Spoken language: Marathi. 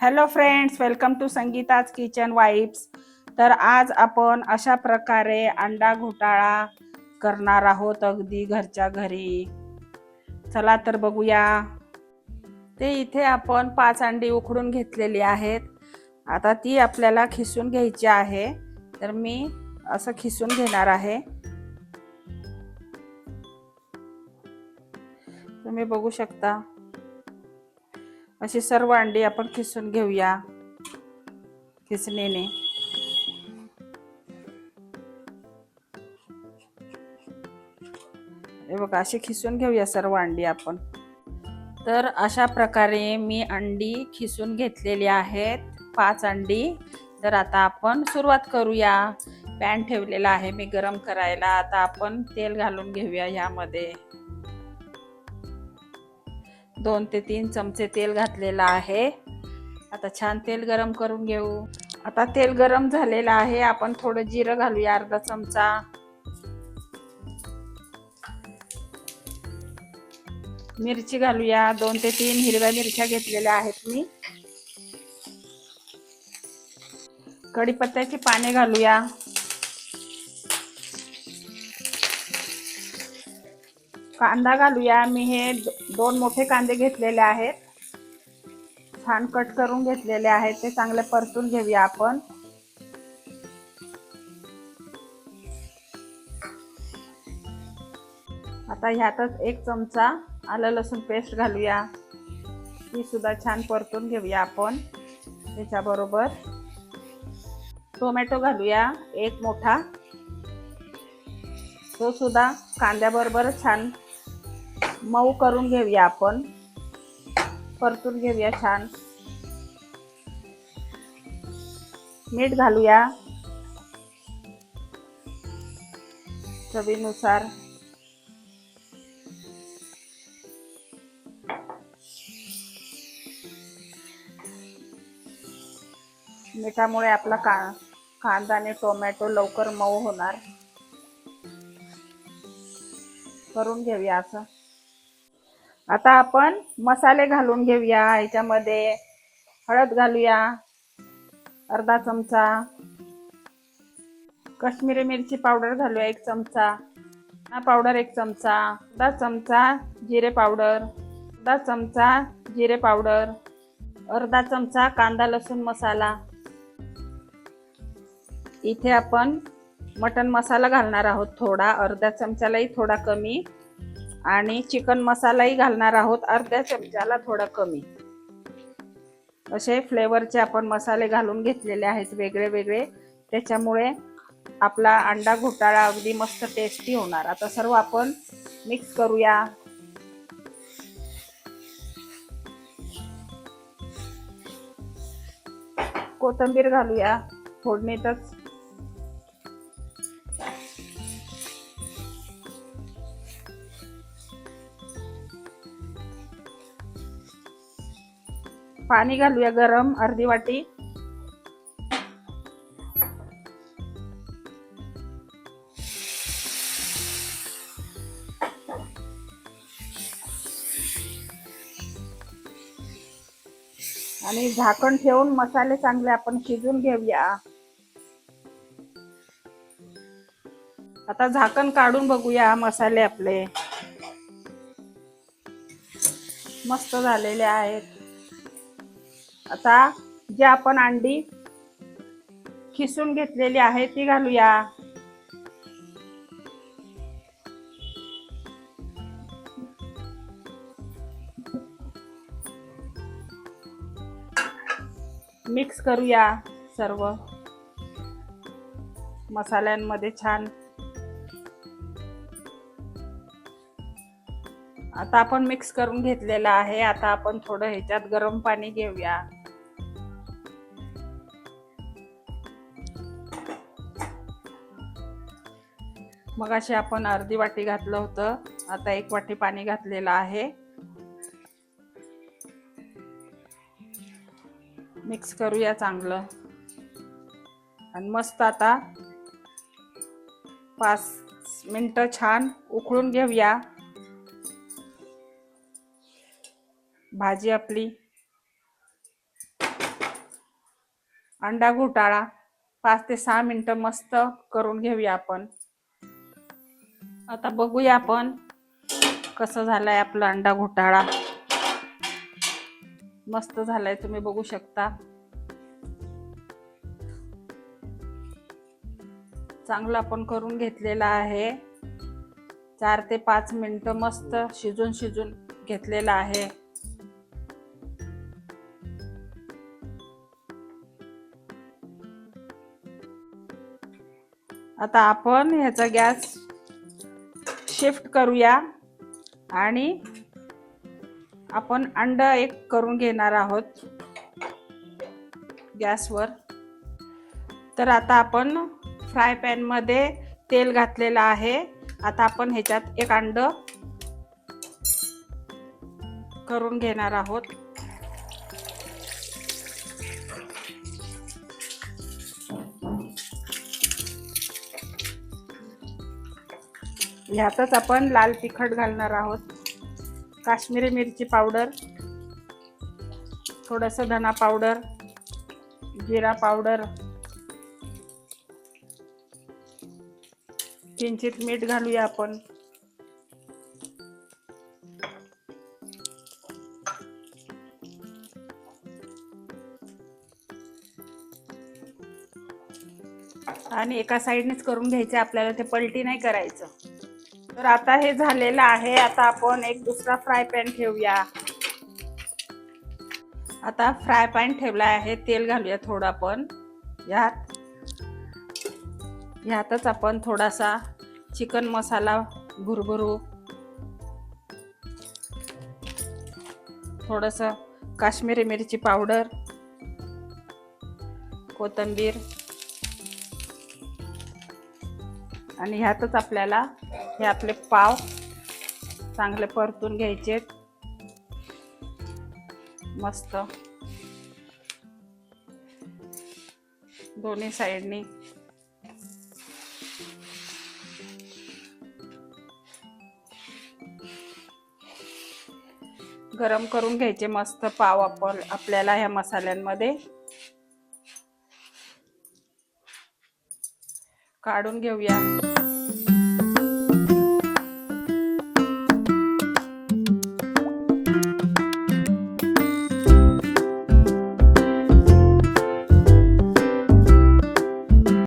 Hello friends welcome to Sangeeta's kitchen vibes तर आज आपण अशा प्रकारे अंडा घोटाळा करणार आहोत अगदी घरच्या घरी. चला तर बघूया. ते इथे आपण पाच अंडी उकडून घेतलेली आहेत. आता ती आपल्याला खिसून घ्यायची आहे. तर मी असं खिसून घेणार आहे. तुम्ही बघू शकता. अशी सर्व अंडी आपण खिसून घेऊया. खिसणीने. हे बघा अशी खिसून घेऊया सर्व अंडी आपण. तर अशा प्रकारे मी अंडी खिसून घेतलेली आहेत. पाच अंडी. तर आता आपण सुरुवात करूया. पॅन ठेवलेला आहे मी गरम करायला. आता आपण तेल घालून घेऊया ह्यामध्ये. दोन ते तीन चमचे तेल घातलेलं आहे. आता छान तेल गरम करून घेऊ. आता तेल गरम झालेलं आहे. आपण थोडं जिरं घालूया अर्धा चमचा. मिरची घालूया. दोन ते तीन हिरव्या मिरच्या घेतलेल्या आहेत मी. कढीपत्त्याची पाने घालूया. कांदा घालूया. मी हे दोन मोठे कांदे घेतलेले आहेत. छान कट करून घेतलेले आहेत. ते चांगले परतून घेऊया आपण. आता ह्यातच एक चमचा आलं लसूण पेस्ट घालूया. ती सुद्धा छान परतून घेऊया आपण. त्याच्याबरोबर टोमॅटो घालूया एक मोठा. तो सुद्धा कांद्याबरोबर छान मऊ करून घेऊया आपण. परतून घेऊया छान. मीठ घालूया. चवीनुसार. मिठामुळे आपला का कांदा आणि टोमॅटो लवकर मऊ होणार. करून घेऊया असं. आता आपण मसाले घालून घेऊया. याच्यामध्ये हळद घालूया. अर्धा चमचा. कश्मीरी मिरची पावडर घालूया एक चमचा. हा पावडर एक चमचा. अर्धा चमचा जिरे पावडर. अर्धा चमचा जिरे पावडर. अर्धा चमचा कांदा लसूण मसाला. इथे आपण मटन मसाला घालणार आहोत थोडा. अर्ध्या चमच्यालाही थोडा कमी. आणि चिकन मसालाही घालणार आहोत अर्ध्या चमच्याला थोडा कमी. असे फ्लेवरचे आपण मसाले घालून घेतलेले आहेत वेगळे वेगळे. त्याच्यामुळे आपला अंडा घोटाळा अगदी मस्त टेस्टी होणार. आता सर्व आपण मिक्स करूया. कोथिंबीर घालूया. फोडणीतच पाणी घालूया गरम अर्धी वाटी. आणि झाकण ठेवून मसाले चांगले आपण शिजून घेऊया. आता झाकण काढून बघूया मसाले आपले. मस्त झालेले आहेत. आता जे आपण अंडी खिसून घेतलेली आहे ती घालूया. मिक्स करूया सर्व. मसाल्यांमध्ये छान. आता आपण मिक्स करून घेतलेलं आहे. आता आपण थोडं ह्याच्यात गरम पाणी घेऊया. मग अशी आपण अर्धी वाटी घातलं होतं. आता एक वाटी पाणी घातलेलं आहे. मिक्स करूया चांगलं. आणि मस्त आता पाच मिनटं छान उकळून घेऊया. भाजी आपली. अंडा घोटाळा. पाच ते सहा मिनटं मस्त करून घेऊया आपण. आता बघूया आपण कसं झालंय आपला अंडा घोटाळा. मस्त झालाय तुम्ही बघू शकता. चांगलं आपण करून घेतलेला आहे. चार ते पाच मिनटं मस्त शिजून शिजून घेतलेला आहे. आता आपण ह्याचा गॅस शिफ्ट करूया. आणि आपण अंड एक करून घेणार आहोत. गॅसवर. तर आता आपण फ्राय पॅनमध्ये तेल घातलेलं आहे. आता आपण ह्याच्यात एक अंड करून घेणार आहोत. ह्यातच आपण लाल तिखट घालणार आहोत. काश्मीरी मिरची पावडर थोडंसं धना पावडर जिरा पावडर किंचित मीठ घालूया आपण. आणि एका साईडनेच करून घ्यायचे आपल्याला ते पलटी नाही करायचं. तर आता हे झालेलं आहे. आता आपण एक दुसरा फ्राय पॅन ठेवूया. आता फ्राय पॅन ठेवला आहे. तेल घालूया थोडं आपण. यात ह्यातच आपण थोडासा चिकन मसाला भुरभुरू थोडस काश्मीरी मिरची पावडर कोथिंबीर आणि ह्यातच आपल्याला हे आपले पाव चांगले परतून घ्यायचे मस्त. दोन्ही साईडनी. गरम करून घ्यायचे मस्त पाव आपण आपल्याला ह्या मसाल्यांमध्ये. काढून घेऊया.